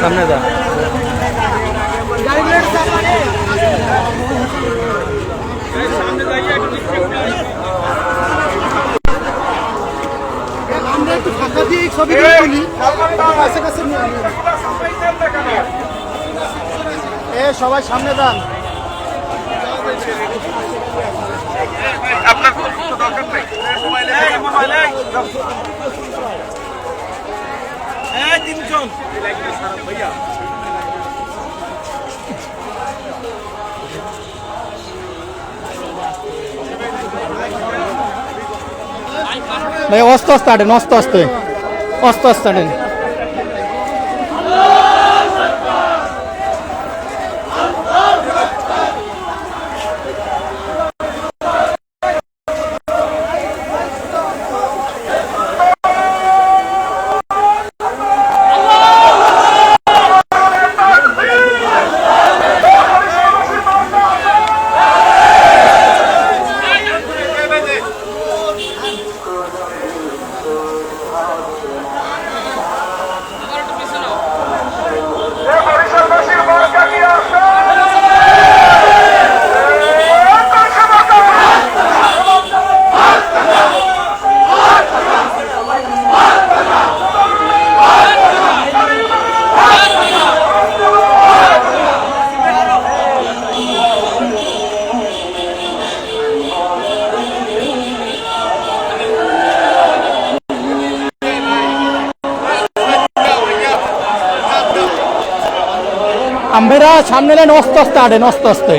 সামনে যা। আমরা একটু ফাঁকা দিয়ে এই ছবিগুলো তুলি। কাছে কাছে নিয়ে। এ সবাই সামনে যান। ভাই অস্ত অস্ত আটেন অস্ত অস্তে। অস্ত অস্ত আটেন। আমরা সামনে নেন অস্ত অস্তে আটেন অস্ত অস্তে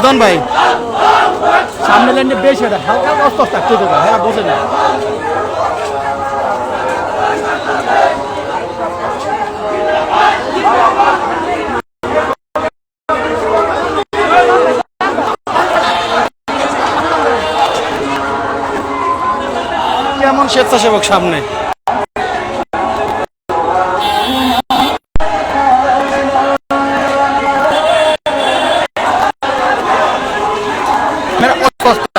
রেতন ভাই। সামনে লাইনে বেশি এটা, হালকা অস্ত একটু দেবে হ্যাঁ বোঝে না কেমন স্বেচ্ছাসেবক সামনে?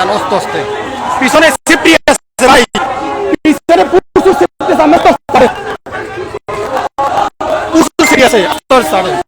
অস্ত অস্ত অস্ত। পিছনে সিপ্রি আছে ভাই। পিছনে সিপ্রি আছে আমরা তো আছে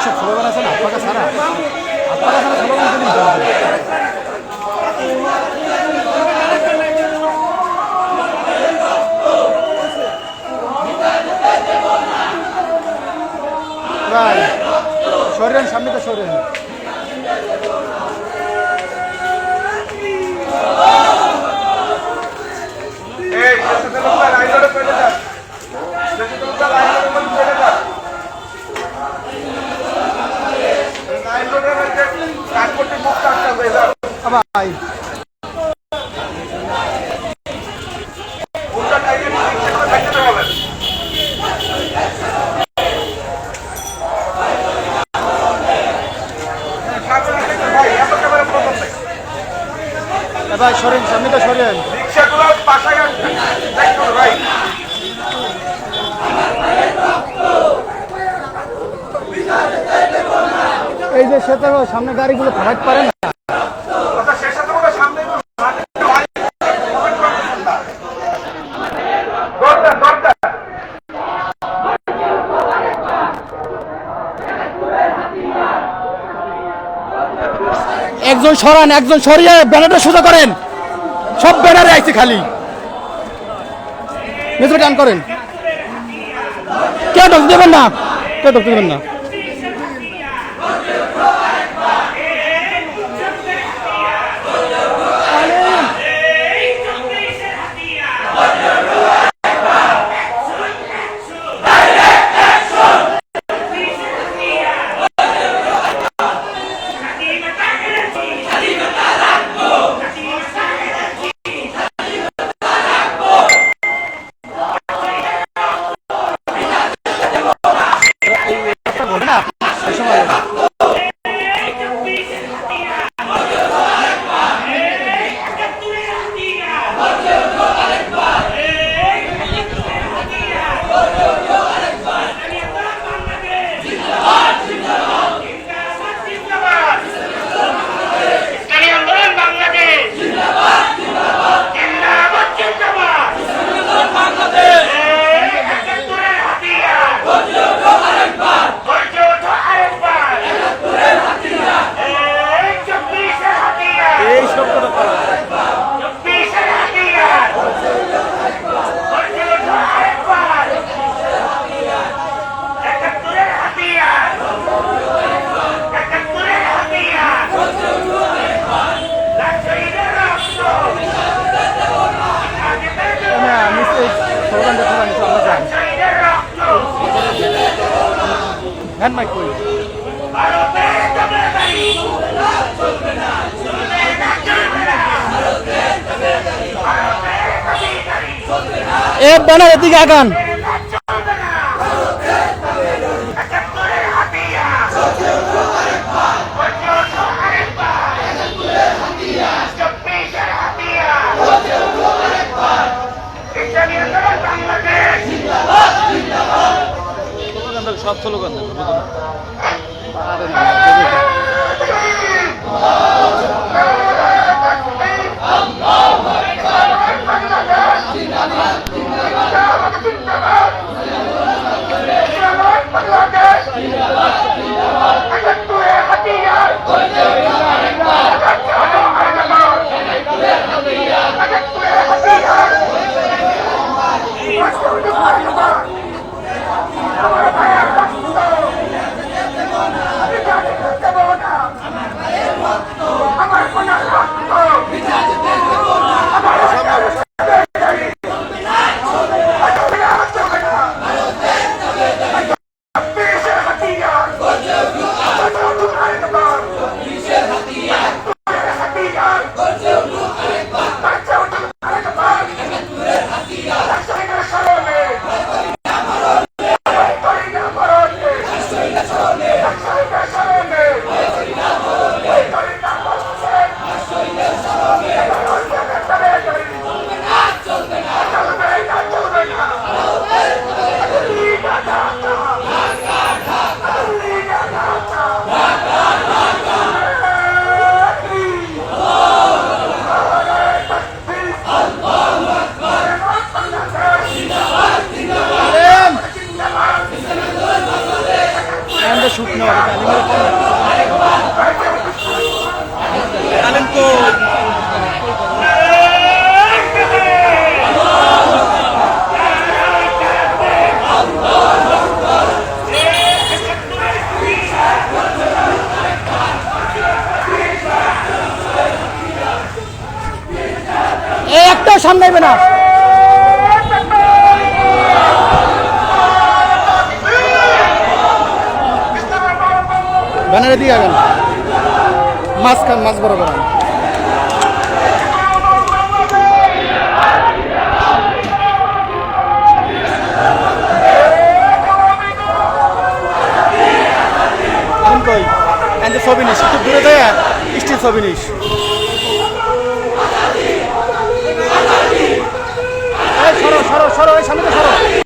এইসব স্লোগান আছে না? আপনাকে ছাড়া? আপনাকে ছাড়া স্লোগান সরেন সামনে তো সরেন এই ভাই সরেন সামনেটা সরেন। এই যে সে সামনে গাড়িগুলো ফেরাক পারে একজন সরান, একজন সরিয়ে ব্যানারটা সোজা করেন। সব ব্যানারে আইছে খালি। মিত্র গান করেন। কে ঢুকতে দেবেন না? কেউ ঢুকতে দেবেন না? হ্যান্ড মাইক করি এ বানার এদিকে আগান। সব স্লোগান আইবে না। ব্যানারে দিয়ে আগান। মাছ খান মাছ বরাবর কই? এন্ড ছবি নিস, একটু দূরে দেয় স্টিল ছবি নিস এই সরো সরো এই সামনে সরো।